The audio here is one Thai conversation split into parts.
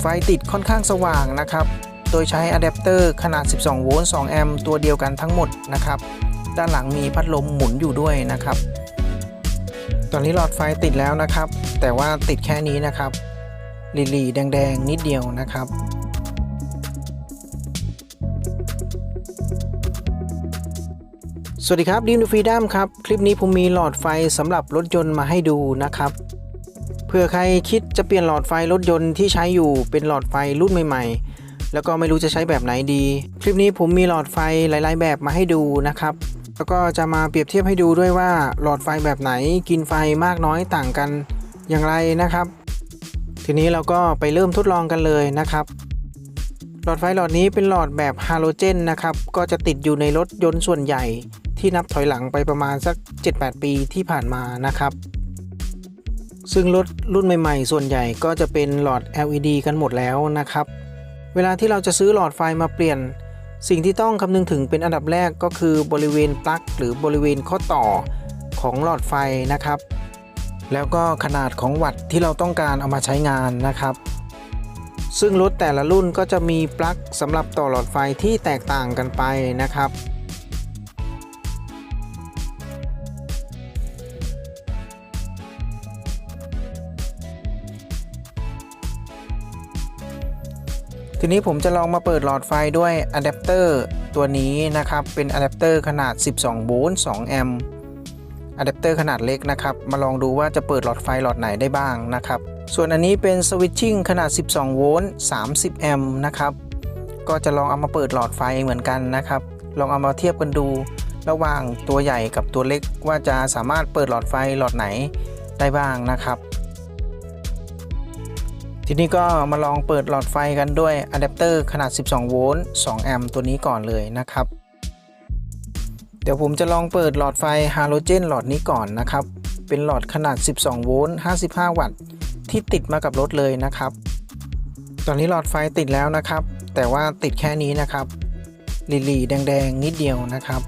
ไฟติดค่อนข้างสว่างนะครับ โดยใช้อะแดปเตอร์ขนาด 12 โวลต์ 2 แอมป์ตัวเดียวกันทั้งหมดนะครับ ด้านหลังมีพัดลมหมุนอยู่ด้วยนะครับ ตอนนี้หลอดไฟติดแล้วนะครับ แต่ว่าติดแค่นี้นะครับหลีๆแดง ๆ นิดเดียวนะครับสวัสดีครับดิมฟรีดัมครับ คลิปนี้ผมมีหลอดไฟสำหรับรถยนต์มาให้ดูนะครับ เพื่อใครคิดจะเปลี่ยนหลอดไฟรถยนต์ที่ใช้อยู่เป็นหลอดไฟรุ่นใหม่ ๆ แล้วก็ไม่รู้จะใช้แบบไหนดี คลิปนี้ผมมีหลอดไฟหลาย ๆ แบบมาให้ดูนะครับ แล้วก็จะมาเปรียบเทียบให้ดูด้วยว่าหลอดไฟแบบไหนกินไฟมากน้อยต่างกันอย่างไรนะครับ ทีนี้เราก็ไปเริ่มทดลองกันเลยนะครับ หลอดไฟหลอดนี้เป็นหลอดแบบฮาโลเจนนะครับ ก็จะติดอยู่ในรถยนต์ส่วนใหญ่ ที่นับถอยหลังไปประมาณสัก 7-8 ปีที่ผ่านมานะครับ ซึ่งรถรุ่นใหม่ๆ ส่วนใหญ่ก็จะเป็นหลอด LED กันหมดแล้วนะครับ เวลาที่เราจะซื้อหลอดไฟมาเปลี่ยน สิ่งที่ต้องคำนึงถึงเป็นอันดับแรกก็คือบริเวณปลั๊กหรือบริเวณข้อต่อของหลอดไฟนะครับ แล้วก็ขนาดของวัตต์ที่เราต้องการเอามาใช้งานนะครับ ซึ่งรถแต่ละรุ่นก็จะมีปลั๊กสำหรับต่อหลอดไฟที่แตกต่างกันไปนะครับ ทีนี้ผมจะลองมาเปิดหลอดไฟด้วยอะแดปเตอร์ตัวนี้นะครับ เป็นอะแดปเตอร์ขนาด 12 โวลต์ 2 แอมป์อะแดปเตอร์ขนาดเล็กนะครับ มาลองดูว่าจะเปิดหลอดไฟหลอดไหนได้บ้างนะครับ ส่วนอันนี้เป็นสวิตชิ่งขนาด 12 โวลต์ 30 แอมป์นะครับ ก็จะลองเอามาเปิดหลอดไฟเหมือนกันนะครับ ลองเอามาเทียบกันดู ระหว่างตัวใหญ่กับตัวเล็กว่าจะสามารถเปิดหลอดไฟหลอดไหนได้บ้างนะครับ ทีนี้ก็มาลองเปิดหลอดไฟกันด้วยอะแดปเตอร์ขนาด 12 โวลต์ 2 แอมป์ตัวนี้ก่อนเลยนะครับ เดี๋ยวผมจะลองเปิดหลอดไฟฮาโลเจนหลอดนี้ก่อนนะครับ เป็นหลอดขนาด 12 โวลต์ 55 วัตต์ ที่ติดมากับรถเลยนะครับ ตอนนี้หลอดไฟติดแล้วนะครับ แต่ว่าติดแค่นี้นะครับหลีแดงๆ นิดเดียวนะครับ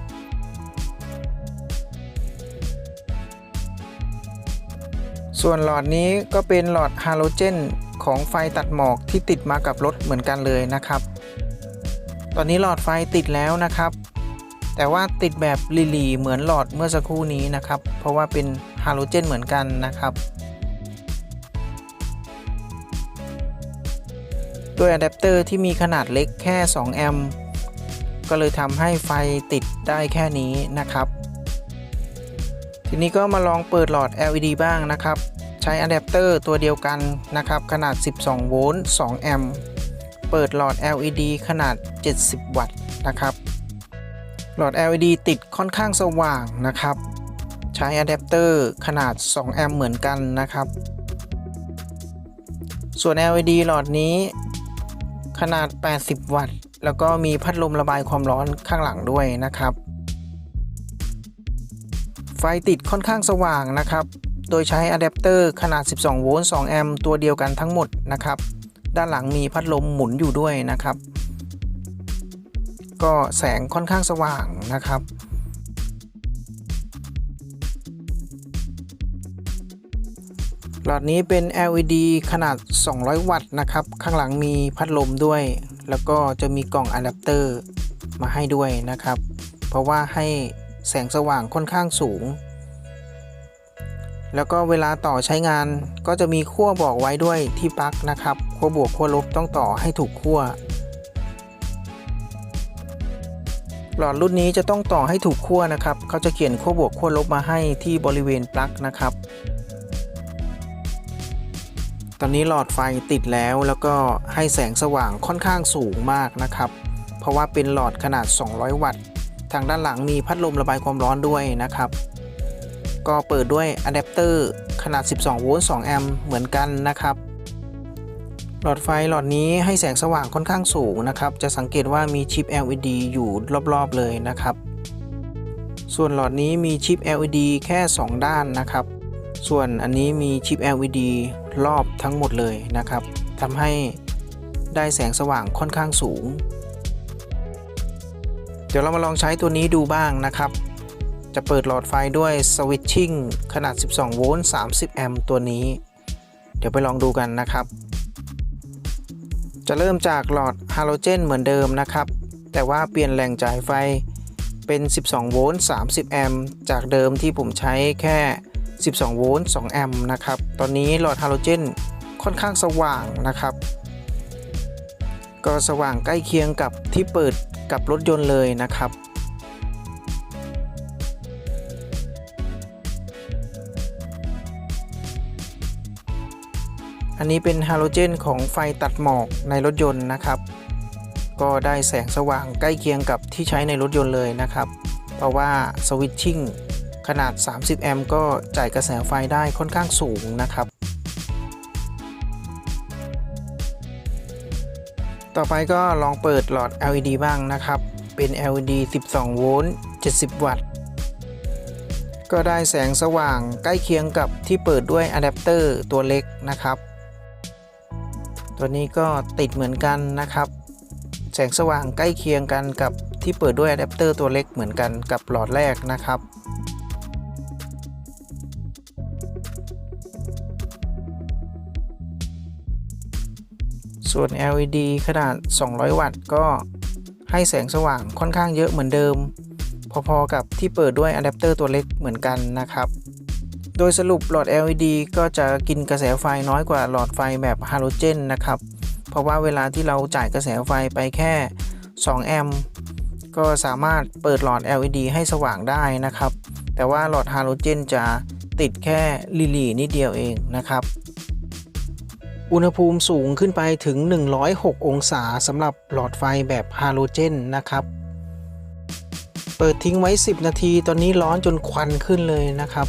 ส่วนหลอดนี้ก็เป็นหลอดฮาโลเจน ของไฟตัดหมอกที่ติดมากับรถเหมือนกันเลยนะครับ ตอนนี้หลอดไฟติดแล้วนะครับ แต่ว่าติดแบบหลีๆเหมือนหลอดเมื่อสักครู่นี้นะครับ เพราะว่าเป็นฮาโลเจนเหมือนกันนะครับด้วยอะแดปเตอร์ที่มีขนาดเล็กแค่ 2 แอมป์ก็เลยทำให้ไฟติดได้แค่นี้นะครับ ทีนี้ก็มาลองเปิดหลอด LED บ้างนะครับ ใช้อะแดปเตอร์ตัวเดียวกันนะครับ ขนาด 12 โวลต์ 2 แอมป์ เปิดหลอด LED ขนาด 70 วัตต์นะครับ หลอด LED ติดค่อนข้างสว่างนะครับ ใช้อะแดปเตอร์ขนาด 2 แอมป์เหมือนกันนะครับ ส่วน LED หลอดนี้ขนาด 80 วัตต์ แล้วก็มีพัดลมระบายความร้อนข้างหลังด้วยนะครับ ไฟติดค่อนข้างสว่างนะครับ โดยใช้อะแดปเตอร์ขนาด 12 โวลต์ 2 แอมป์ตัวเดียวกันทั้งหมดนะครับ ด้านหลังมีพัดลมหมุนอยู่ด้วยนะครับ ก็แสงค่อนข้างสว่างนะครับ หลอดนี้เป็น LED ขนาด 200 วัตต์นะครับ ข้างหลังมีพัดลมด้วย แล้วก็จะมีกล่องอะแดปเตอร์มาให้ด้วยนะครับ เพราะว่าให้แสงสว่างค่อนข้างสูง แล้วก็เวลาต่อใช้งานก็จะมีขั้วบอกไว้ด้วยที่ปลั๊กนะครับขั้วบวกขั้วลบต้องต่อให้ถูกขั้ว หลอดรุ่นนี้จะต้องต่อให้ถูกขั้วนะครับ เขาจะเขียนขั้วบวกขั้วลบมาให้ที่บริเวณปลั๊กนะครับ ตอนนี้หลอดไฟติดแล้วแล้วก็ให้แสงสว่างค่อนข้างสูงมากนะครับ เพราะว่าเป็นหลอดขนาด 200 วัตต์ ทางด้านหลังมีพัดลมระบายความร้อนด้วยนะครับ ก็เปิดด้วยอะแดปเตอร์ขนาด 12 โวลต์ 2 แอมป์เหมือนกันนะครับ หลอดไฟหลอดนี้ให้แสงสว่างค่อนข้างสูงนะครับ จะสังเกตว่ามีชิป LED อยู่รอบๆเลยนะครับ ส่วนหลอดนี้มีชิป LED แค่ 2 ด้านนะครับ ส่วนอันนี้มีชิป LED รอบทั้งหมดเลยนะครับทำให้ได้แสงสว่างค่อนข้างสูง เดี๋ยวเรามาลองใช้ตัวนี้ดูบ้างนะครับ จะเปิดหลอดไฟด้วยสวิตชิ่งขนาด 12 โวลต์ 30 แอมป์ตัวนี้ เดี๋ยวไปลองดูกันนะครับ จะเริ่มจากหลอดฮาโลเจนเหมือนเดิมนะครับ แต่ว่าเปลี่ยนแหล่งจ่ายไฟเป็น 12 โวลต์ 30 แอมป์จากเดิมที่ผมใช้แค่ 12 โวลต์ 2 แอมป์นะครับ ตอนนี้หลอดฮาโลเจนค่อนข้างสว่างนะครับ ก็สว่างใกล้เคียงกับที่เปิดกับรถยนต์เลยนะครับ อันนี้เป็นฮาโลเจนของไฟตัดหมอกในรถยนต์นะครับ ก็ได้แสงสว่างใกล้เคียงกับที่ใช้ในรถยนต์เลยนะครับ เพราะว่าสวิตชิ่งขนาด 30 แอมป์ก็จ่ายกระแสไฟได้ค่อนข้างสูงนะครับ ต่อไปก็ลองเปิดหลอด LED บ้างนะครับ เป็น LED 12 โวลต์ 70 วัตต์ ก็ได้แสงสว่างใกล้เคียงกับที่เปิดด้วยอะแดปเตอร์ตัวเล็กนะครับ ตัวนี้ก็ติดเหมือนกันนะครับ แสงสว่างใกล้เคียงกันกับที่เปิดด้วยอะแดปเตอร์ตัวเล็กเหมือนกันกับหลอดแรกนะครับส่วน LED ขนาด 200 วัตต์ก็ให้แสงสว่างค่อนข้างเยอะเหมือนเดิม พอๆกับที่เปิดด้วยอะแดปเตอร์ตัวเล็กเหมือนกันนะครับ โดยสรุปหลอด LED ก็จะกินกระแสไฟน้อยกว่าหลอดไฟแบบฮาโลเจนนะครับ เพราะว่าเวลาที่เราจ่ายกระแสไฟไปแค่ 2 แอมป์ก็สามารถเปิดหลอด LED ให้สว่างได้นะครับ แต่ว่าหลอดฮาโลเจนจะติดแค่ลิลีนิดเดียวเองนะครับ อุณหภูมิสูงขึ้นไปถึง 106 องศาสำหรับหลอดไฟแบบฮาโลเจนนะครับเปิดทิ้งไว้ 10 นาที ตอนนี้ร้อนจนควันขึ้นเลยนะครับ